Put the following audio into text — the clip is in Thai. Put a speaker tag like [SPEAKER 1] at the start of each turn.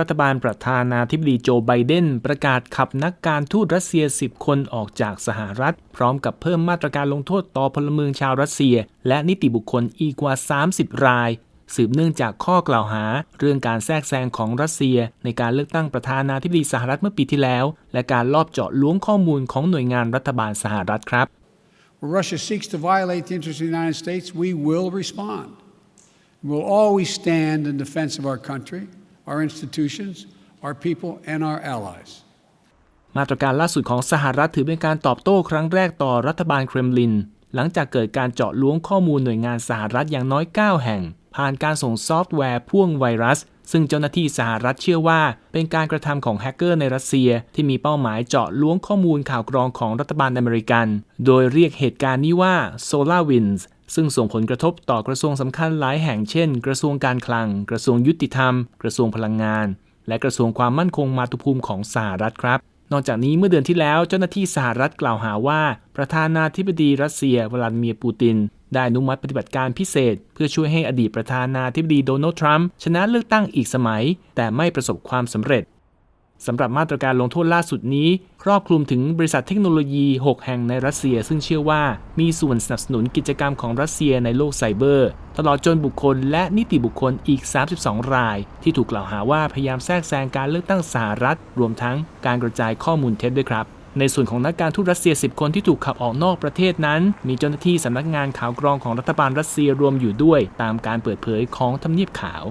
[SPEAKER 1] รัฐบาลประธานาธิบดีโจไบเดนประกาศขับนักการทูตรัสเซีย 10 คนออกจากสหรัฐ พร้อมกับเพิ่มมาตรการลงโทษต่อพลเมืองชาวรัสเซีย และนิติบุคคลอีกกว่า 30 ราย สืบเนื่องจากข้อกล่าวหา เรื่องการแทรกแซงของรัสเซีย ในการเลือกตั้งประธานาธิบดีสหรัฐเมื่อปีที่แล้ว และการลอบเจาะล้วงข้อมูลของหน่วยงานรัฐบาลสหรัฐครับ
[SPEAKER 2] Russia seeks to violate the interests of the United States, we will respond. We'll always stand in defense of our country, our institutions, our people, and our allies.
[SPEAKER 1] มาตรการล่าสุดของสหรัฐถือเป็นการตอบโต้ครั้งแรกต่อรัฐบาลเครมลิน หลังจากเกิดการเจาะล้วงข้อมูลหน่วยงานสหรัฐอย่างน้อย 9 แห่ง ผ่านการส่งซอฟต์แวร์พ่วงไวรัส ซึ่งเจ้าหน้าที่สหรัฐเชื่อว่า เป็นการกระทำของแฮกเกอร์ในรัสเซีย ที่มีเป้าหมายเจาะล้วงข้อมูลข่าวกรองของรัฐบาลอเมริกัน โดยเรียกเหตุการณ์นี้ว่า SolarWinds ซึ่งส่งผลกระทบต่อกระทรวงสำคัญหลายแห่งเช่น กระทรวงการคลัง กระทรวงยุติธรรม กระทรวงพลังงาน และกระทรวงความมั่นคงมาตุภูมิของสหรัฐครับ นอกจากนี้เมื่อเดือนที่แล้วเจ้าหน้าที่สหรัฐกล่าวหาว่า ประธานาธิบดีรัสเซียวลาดิเมียร์ปูติน ได้อนุมัติปฏิบัติการพิเศษ เพื่อช่วยให้อดีตประธานาธิบดีโดนัลด์ทรัมป์ชนะเลือกตั้งอีกสมัย แต่ไม่ประสบความสำเร็จ สำหรับมาตรการลงโทษล่าสุดนี้ ครอบคลุมถึงบริษัทเทคโนโลยี 6 แห่งในรัสเซีย ซึ่งเชื่อว่ามีส่วนสนับสนุนกิจกรรมของรัสเซียในโลกไซเบอร์ ตลอดจนบุคคลและนิติบุคคลอีก 32 ราย ที่ถูกกล่าวหาว่าพยายามแทรกแซงการเลือกตั้งสหรัฐ รวมทั้งการกระจายข้อมูลเท็จด้วยครับในส่วนของนักการทูตรัสเซีย 10 คนที่ถูกขับออกนอกประเทศนั้น มีเจ้าหน้าที่สำนักงานข่าวกรองของรัฐบาลรัสเซียรวมอยู่ด้วย ตามการเปิดเผยของทำเนียบขาว